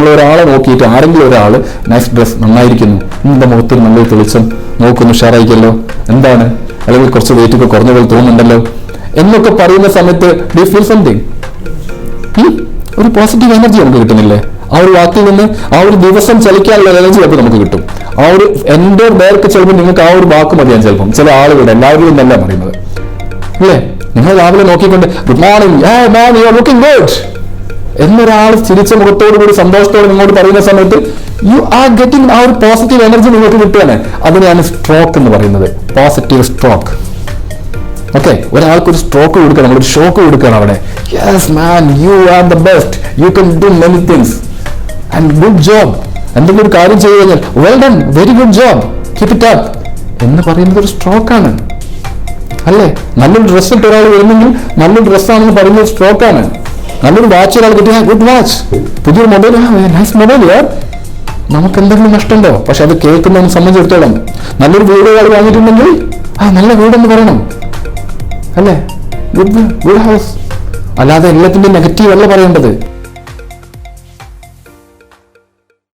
നമ്മൾ ഒരാളെ നോക്കിയിട്ട് ആരെങ്കിലും ഒരാൾ നൈസ് ഡ്രസ് നന്നായിരിക്കുന്നു. നിന്റെ മുഖത്തിൽ നല്ലൊരു തെളിച്ചം? നോക്കുന്നു ഉഷാറായിക്കല്ലോ. എന്താണ്? അല്ലെങ്കിൽ കുറച്ച് വെയിറ്റ് ഒക്കെ കുറഞ്ഞ പോലെ തോന്നുന്നുണ്ടല്ലോ. എന്നൊക്കെ പറയുന്ന സമയത്ത് ഡി ഫീൽ സംതിങ് ഒരു പോസിറ്റീവ് എനർജി നമുക്ക് കിട്ടുന്നില്ലേ? ആ ഒരു വാക്കിൽ നിന്ന് ആ ഒരു ദിവസം ചലിക്കാനുള്ള എനർജി ചിലപ്പോൾ നമുക്ക് കിട്ടും. ആ ഒരു എന്റെ പേർക്ക് ചിലപ്പോൾ നിങ്ങൾക്ക് ആ ഒരു വാക്ക് മതിയാൻ ചിലപ്പം. ചില ആളുകളുടെ എല്ലാവരും തന്നെ പറയുന്നത്. അല്ലേ? നിങ്ങൾ രാവിലെ നോക്കിക്കൊണ്ട് ഗുഡ് മോർണിംഗ് ഗുഡ് എന്നൊരാൾ ചിരിച്ച മുഖത്തോടു കൂടി സന്തോഷത്തോടെ നിങ്ങളോട് പറയുന്ന സമയത്ത് യു ആർ ഗെറ്റിംഗ് ആ ഒരു പോസിറ്റീവ് എനർജി നിങ്ങൾക്ക് കിട്ടുകയാണ്. അതിനെയാണ് സ്ട്രോക്ക് എന്ന് പറയുന്നത്. പോസിറ്റീവ് സ്ട്രോക്ക് ഓക്കെ ഒരാൾക്ക് ഒരു സ്ട്രോക്ക് കൊടുക്കണം ഒരു ഷോക്ക് കൊടുക്കണം അവിടെ. Yes man you are the best you can do many things and good job എന്തെങ്കിലും ഒരു കാര്യം ചെയ്തു കഴിഞ്ഞാൽ well done very good job keep it up എന്ന് പറയുന്നത് ഒരു സ്ട്രോക്കാണ് അല്ലേ? നല്ലൊരു ഡ്രസ്സ് ഇട്ട് ഒരാൾ വരുന്നെങ്കിൽ നല്ലൊരു ഡ്രസ്സാണെന്ന് പറയുന്നത് സ്ട്രോക്കാണ് നല്ലൊരു വാച്ച് ഒരാൾ കിട്ടിയ ഗുഡ് വാച്ച് പുതിയൊരു മൊബൈൽ നൈസ് മൊബൈൽ യാർ നമുക്ക് എന്തെങ്കിലും നഷ്ടമുണ്ടോ? പക്ഷെ അത് കേൾക്കുന്നതിനെ സംബന്ധിച്ചിടത്തോളം നല്ലൊരു വീട് ഒരാൾ വാങ്ങിയിട്ടുണ്ടെങ്കിൽ ആ നല്ല വീടെന്ന് പറയണം. അല്ലേ? ഗുഡ് ഗുഡ് ഹൗസ് അല്ലാതെ എല്ലാത്തിന്റെ നെഗറ്റീവ് അല്ല പറയേണ്ടത്.